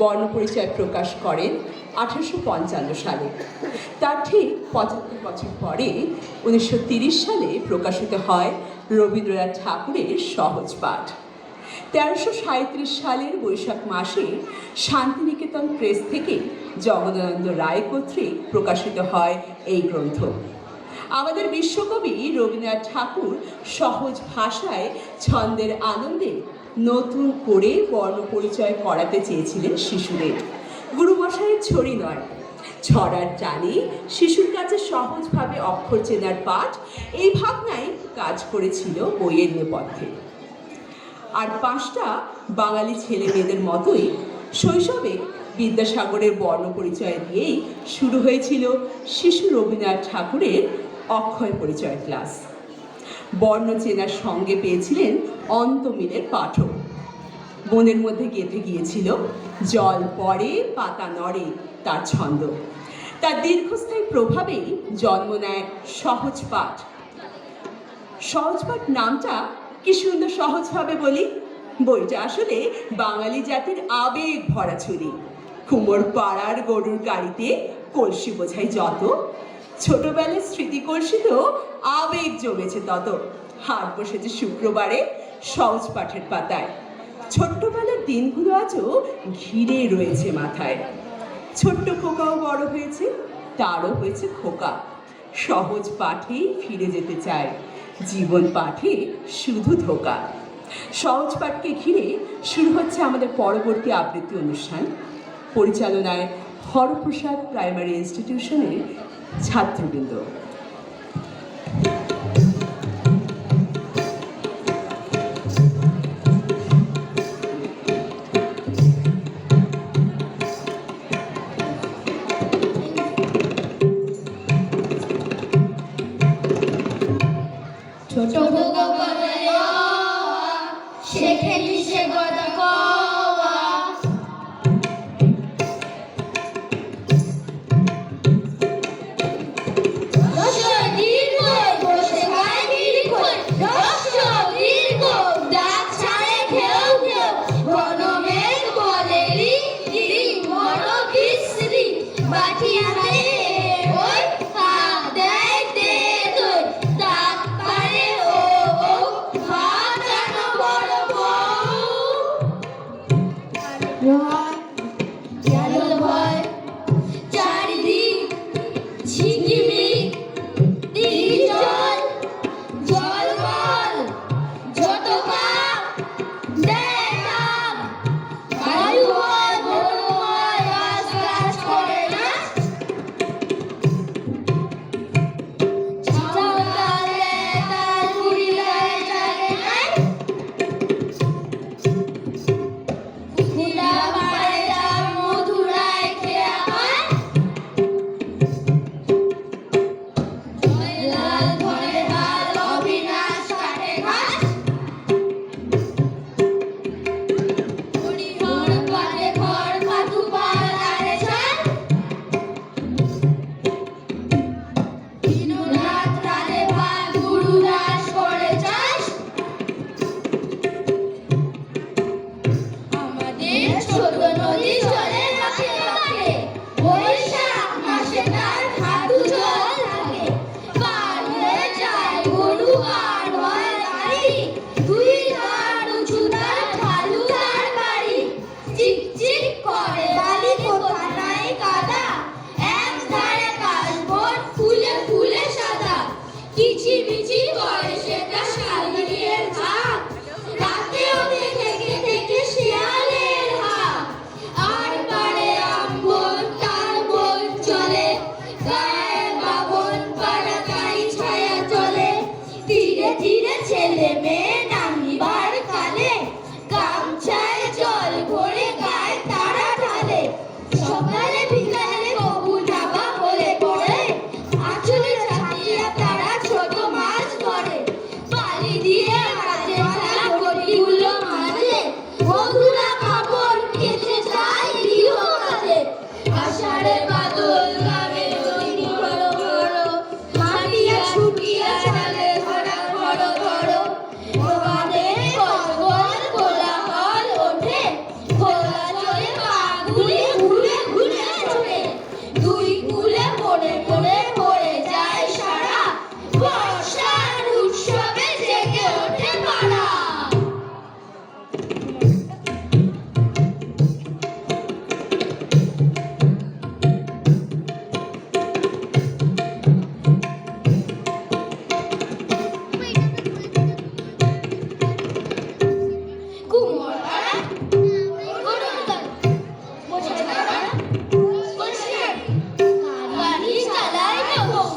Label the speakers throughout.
Speaker 1: বর্ণপরিচয় প্রকাশ করেন আঠারোশো পঞ্চান্ন সালে। তার ঠিক পঁচাত্তর বছর পরে উনিশশো সালে প্রকাশিত হয় রবীন্দ্রনাথ ঠাকুরের সহজ পাঠ। তেরোশো সাঁত্রিশ সালের বৈশাখ মাসে শান্তিনিকেতন প্রেস থেকে জগদানন্দ রায় কর্তৃক প্রকাশিত হয় এই গ্রন্থ। আমাদের বিশ্বকবি রবীন্দ্রনাথ ঠাকুর সহজ ভাষায় ছন্দের আনন্দে নতুন করে বর্ণ পরিচয় করাতে চেয়েছিলেন শিশুদের। গুরুমশাইয়ের ছড়ি নয়। ছড়ার টানে শিশুর কাছে সহজভাবে অক্ষর চেনার পাঠ এই ভাবনায় কাজ করেছিল বইয়ের নেপথ্যে। আর পাঁচটা বাঙালি ছেলে মেয়েদের মতোই শৈশবে বিদ্যাসাগরের বর্ণ পরিচয় দিয়েই শুরু হয়েছিল শিশু রবীন্দ্রনাথ ঠাকুরের অক্ষয় পরিচয় ক্লাস। বর্ণ চেনার সঙ্গে পেয়েছিলেন অন্তমিলের পাঠক। মনের মধ্যে গেঁথে গিয়েছিল, জল পড়ে, পাতা নড়ে তার ছন্দ। তার দীর্ঘস্থায়ী প্রভাবেই জন্ম নেয় সহজ পাঠ। সহজপাঠ নামটা কি সুন্দর সহজভাবে বলি? বইটা আসলে বাঙালি জাতির আবেগ ভরা ছুরি কুমোর পাড়ার গরুর গাড়িতে কলসি বোঝাই যত ছোটবেলার স্মৃতি কলসিতেও আবেগ জমেছে তত। হাট বসেছে শুক্রবারে সহজ পাঠের পাতায়। ছোট্টবেলার দিনগুলো আজও ঘিরে রয়েছে মাথায়। ছোট্ট খোকাও বড় হয়েছে, তারও হয়েছে খোকা। সহজ পাঠেই ফিরে যেতে চায়, জীবন পাঠে শুধু ধোকা। সহজ পাঠকে ঘিরে শুরু হচ্ছে আমাদের পরবর্তী আবৃত্তি অনুষ্ঠান। পরিচালনায় হরপ্রসাদ প্রাইমারি ইনস্টিটিউশনের ছাত্রবৃন্দ।
Speaker 2: ছোট বলে অ, শেখেনি সে গদা কিচিমিচি করে সেটা শালিকের ধীরে ছেলে মেয়ে।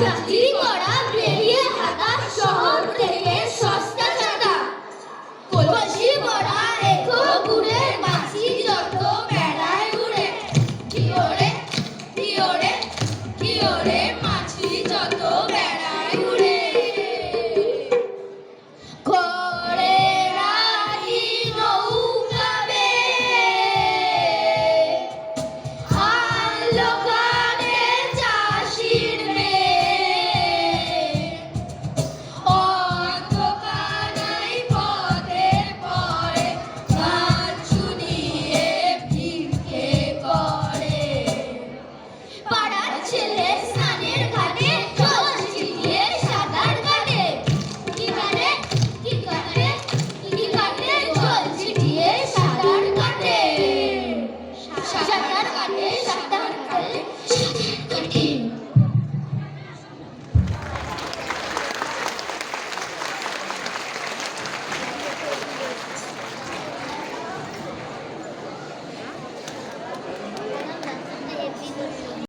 Speaker 2: চাকরি করা বেরিয়ে হাঁটা শহর থেকে।